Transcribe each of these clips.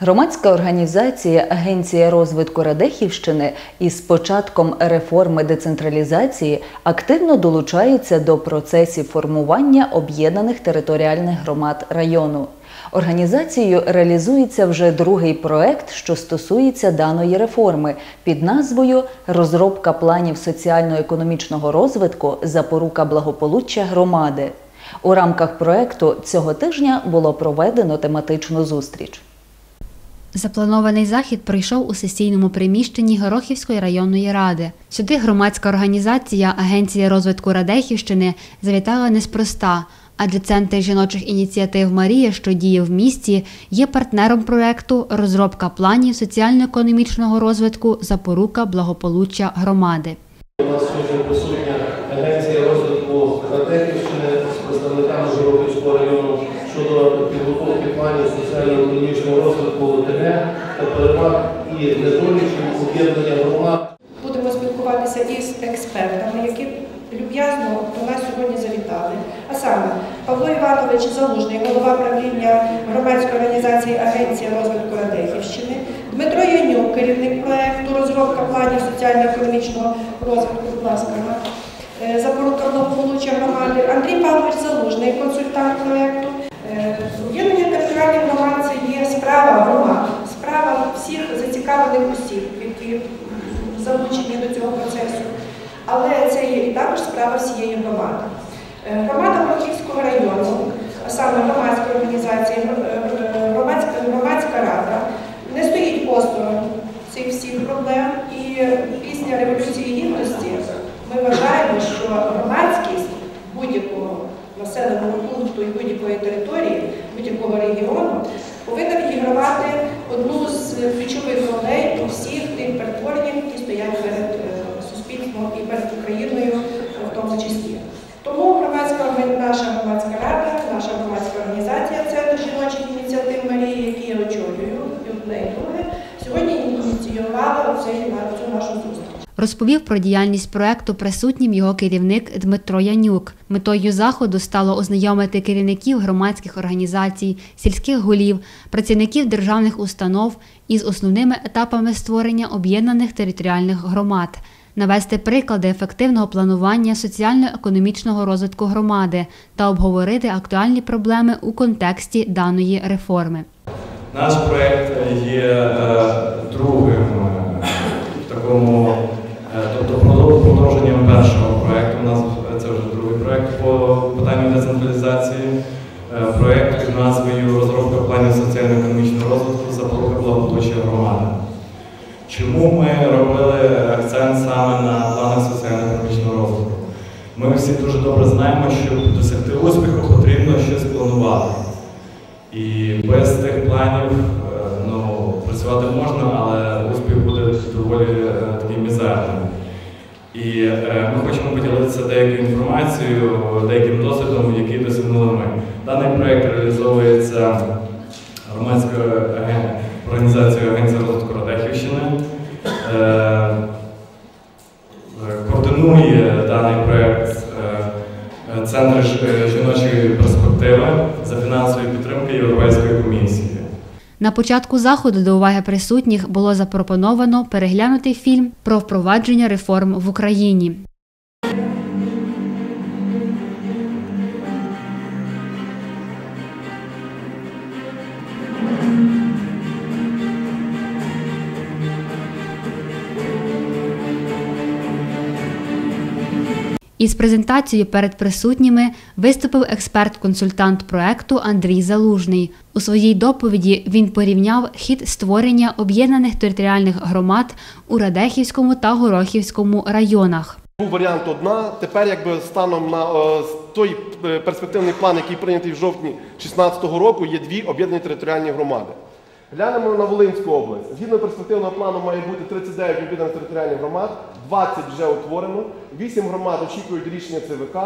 Громадська організація Агенція розвитку Радехівщини із початком реформи децентралізації активно долучається до процесів формування об'єднаних територіальних громад району. Організацією реалізується вже другий проект, що стосується даної реформи під назвою Розробка планів соціально-економічного розвитку запорука благополуччя громади. У рамках проекту цього тижня було проведено тематичну зустріч. Запланований захід пройшов у сесійному приміщенні Горохівської районної ради. Сюди громадська організація Агенція розвитку Радехівщини завітала неспроста, адже центр жіночих ініціатив Марія, що діє в місті, є партнером проекту Розробка планів соціально-економічного розвитку запорука благополуччя громади. У нас сьогодні присутня агенція розвитку Радехівщини з представниками Жироківського району щодо підготовки планів соціально-економічного розвитку ОТГ та переваг і недоліків об'єднання громад Будемо спілкуватися із експертами, які люб'язно до нас сьогодні завітали. А саме Павло Іванович Залужний, голова правління громадської організації Агенція розвитку Радехівщини, Дмитро Янюк, керівник проекту розробка планів соціально-економічного розвитку, будь ласка, е, запорука благополуччя громади, Андрій Павлович Залужний, консультант проекту. Е, Об'єднання територіальних громад це є справа громад, справа всіх зацікавлених осіб, які залучені до цього процесу. Але це є і також справа всієї громади. Е, Громада Брохівського району, саме громадська організація, е, громадська, громадська рада, не стоїть осторонь цих всіх проблем. І після Революції Гідності ми вважаємо, що громадськість будь-якого населеного пункту і будь-якої території, будь-якого регіону повинна відігравати одну з ключових ролей у всіх тих перетвореннях, які стоять перед е, суспільством і перед Україною в тому числі. Тому громадська наша громадська рада, наша громадська організація Центр жіночих ініціатив Марії, які я очолюю, і одне і друге, сьогодні ініціювала цю нашу зустріч. Розповів про діяльність проекту присутнім його керівник Дмитро Янюк. Метою заходу стало ознайомити керівників громадських організацій, сільських голів, працівників державних установ із основними етапами створення об'єднаних територіальних громад, навести приклади ефективного планування соціально-економічного розвитку громади та обговорити актуальні проблеми у контексті даної реформи. Наш проект є знаємо, щоб досягти успіху, потрібно щось планувати. І без тих планів е, ну, працювати можна, але успіх буде доволі е, такий мізерним. І е, ми хочемо поділитися деякою інформацією, деяким досвідом, який досягнули ми. Даний проєкт реалізовується громадською організацією Агенція розвитку Радехівщини. За фінансової підтримки Європейської комісії. На початку заходу до уваги присутніх було запропоновано переглянути фільм про впровадження реформ в Україні. Із презентацією перед присутніми виступив експерт-консультант проекту Андрій Залужний. У своїй доповіді він порівняв хід створення об'єднаних територіальних громад у Радехівському та Горохівському районах. Був варіант одна. Тепер, якби станом на е, той е, перспективний план, який прийнятий в жовтні 2016 року, є дві об'єднані територіальні громади. Глянемо на Волинську область. Згідно перспективного плану має бути 39 об'єднаних територіальних громад, 20 вже утворено, 8 громад очікують рішення ЦВК.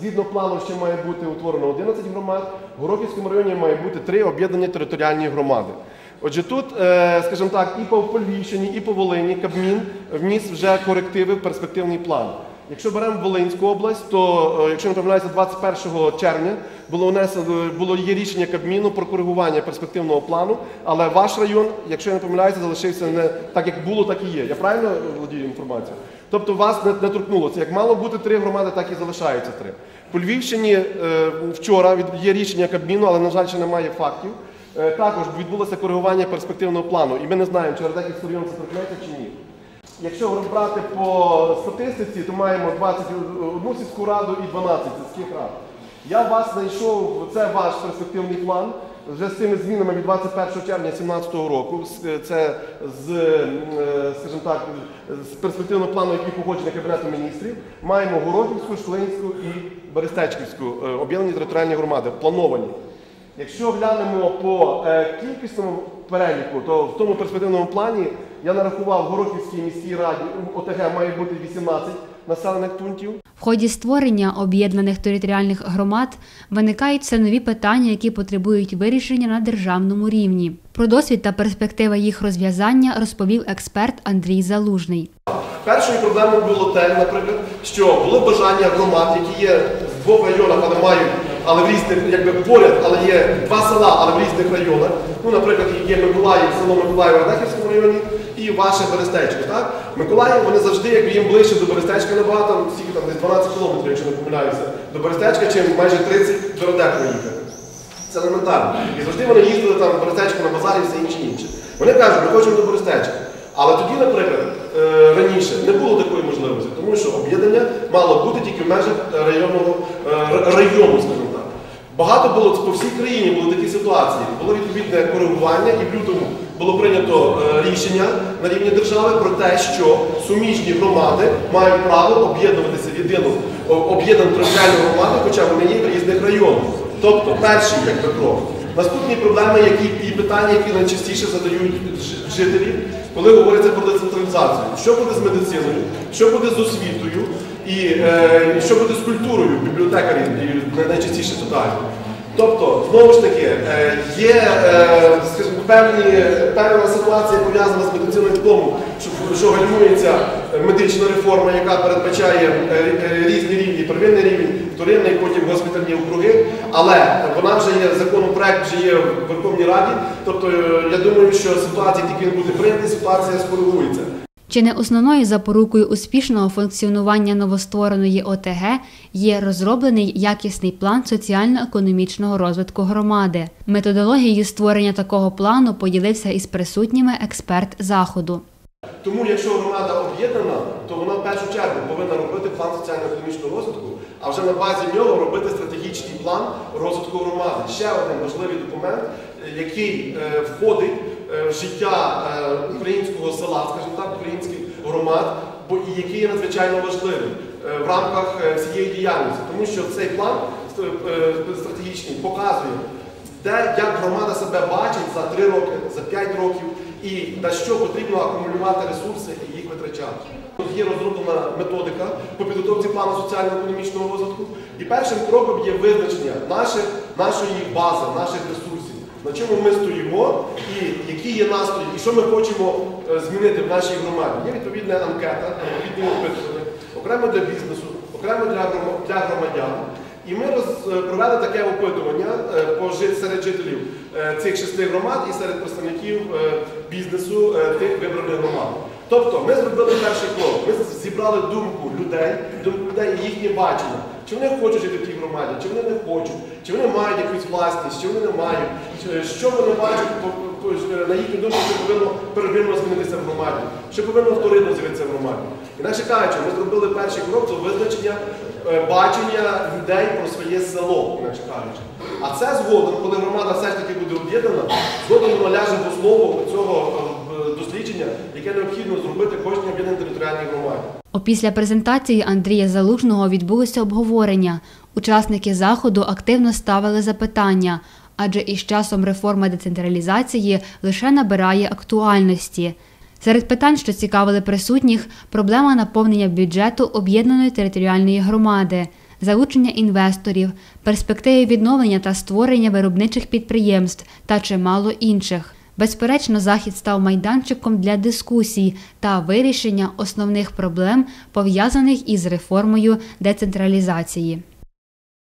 Згідно плану ще має бути утворено 11 громад. В Горохівському районі має бути 3 об'єднані територіальні громади. Отже, тут, е, скажімо так, і по Львівщині, і по Волині Кабмін вніс вже корективи в перспективний план. Якщо беремо Волинську область, то е, якщо не помиляюся, 21 червня було внесено було є рішення Кабміну про коригування перспективного плану, але ваш район, якщо я не помиляюся, залишився не так, як було, так і є. Я правильно володію інформацією? Тобто вас не, не торкнулося. Як мало бути три громади, так і залишаються три. По Львівщині е, вчора є рішення Кабміну, але на жаль, ще немає фактів. Е, також відбулося коригування перспективного плану, і ми не знаємо, чи Радехівський район це торкнеться чи ні. Якщо брати по статистиці, то маємо 21 сільську раду і 12 сільських рад. Я вас знайшов, це ваш перспективний план. Вже з цими змінами від 21 червня 2017 року. Це з, е, скажімо так, з перспективного плану, який погоджений Кабінетом міністрів, маємо Городівську, Шлинську і Берестечківську е, об'єднані територіальні громади, плановані. Якщо глянемо по е, кількісному переліку, то в тому перспективному плані я нарахував в Горохівській міській раді ОТГ має бути 18 населених пунктів. В ході створення об'єднаних територіальних громад виникають все нові питання, які потребують вирішення на державному рівні. Про досвід та перспективи їх розв'язання розповів експерт Андрій Залужний. Першою проблемою було те, наприклад, що були бажання громад, які є в двох районах, але мають, але в різних, якби поряд, але є два села, але в різних районах. Ну, наприклад, є Миколаїв, село Миколаїв в Радехівському районі і ваше Берестечко. Так? Миколаїв вони завжди, якби їм ближче до Берестечка набагато, там, стільки там десь 12 кілометрів, якщо не помиляюся, до Берестечка, чим майже 30 до Радехова їхати. Це елементарно. І завжди вони їздили там в Бористечко на базарі і все інше інше. Вони кажуть, ми хочемо до Бористечка. Але тоді, наприклад, е, раніше не було такої можливості, тому що об'єднання мало бути тільки в межах е, районного е, району, скажімо так. Багато було по всій країні були такі ситуації. Було відповідне коригування, і в лютому було прийнято е, рішення на рівні держави про те, що суміжні громади мають право об'єднуватися в єдину об'єднану територіальну громаду, хоча вони є в різних районах. Тобто, перший якби крок. Наступні проблеми, які і питання, які найчастіше задають жителі, коли говориться про децентралізацію. Що буде з медициною, що буде з освітою, і е, що буде з культурою, бібліотекарі найчастіше питають. Тобто, знову ж таки, е, є е, певні, певна ситуація пов'язана з медициною в тому, що, гальмується медична реформа, яка передбачає е, різні рівні, первинний рівень, вторинний, потім госпітальні округи. Але вона вже є, законопроект вже є в Верховній Раді. Тобто, я думаю, що ситуація тільки він буде прийнятий, ситуація скоригується. Чи не основною запорукою успішного функціонування новоствореної ОТГ є розроблений якісний план соціально-економічного розвитку громади. Методологією створення такого плану поділився із присутніми експерт заходу. Тому, якщо громада об'єднана, то вона в першу чергу повинна робити план соціально-економічного розвитку, а вже на базі нього робити стратегічний план розвитку громади. Ще один важливий документ, е, який е, входить життя е, українського села, скажімо так, українських громад, який є надзвичайно важливий е, в рамках е, всієї діяльності, тому що цей план е, е, стратегічний показує де як громада себе бачить за 3 роки, за 5 років, і на що потрібно акумулювати ресурси і їх витрачати. Є розроблена методика по підготовці плану соціально-економічного розвитку. І першим кроком є визначення наших, нашої бази, наших ресурсів, на чому ми стоїмо, і які є настрої, і що ми хочемо е, змінити в нашій громаді. Є відповідна анкета, відповідні опитування, окремо для бізнесу, окремо для, громадян. І ми е, провели таке опитування е, серед жителів цих шести громад і серед представників бізнесу тих вибраних громад. Тобто ми зробили перший крок. Ми зібрали думку людей, думку людей і їхнє бачення. Чи вони хочуть жити в тій громаді, чи вони не хочуть, чи вони мають якусь власність, чи вони не мають, що вони бачать по- на їхню думку, що повинно первинно змінитися в громаді, що повинно вторинно з'явитися в громаді. Інакше кажучи, ми зробили перший крок до визначення е, бачення людей про своє село, інакше кажучи. А це згодом, коли громада все ж таки буде об'єднана, згодом воно ляже в основу цього е, дослідження, яке необхідно зробити кожній об'єднаній територіальній громаді. Опісля презентації Андрія Залужного відбулося обговорення. Учасники заходу активно ставили запитання, адже із часом реформа децентралізації лише набирає актуальності. Серед питань, що цікавили присутніх, проблема наповнення бюджету об'єднаної територіальної громади, залучення інвесторів, перспективи відновлення та створення виробничих підприємств та чимало інших. Безперечно, захід став майданчиком для дискусій та вирішення основних проблем, пов'язаних із реформою децентралізації.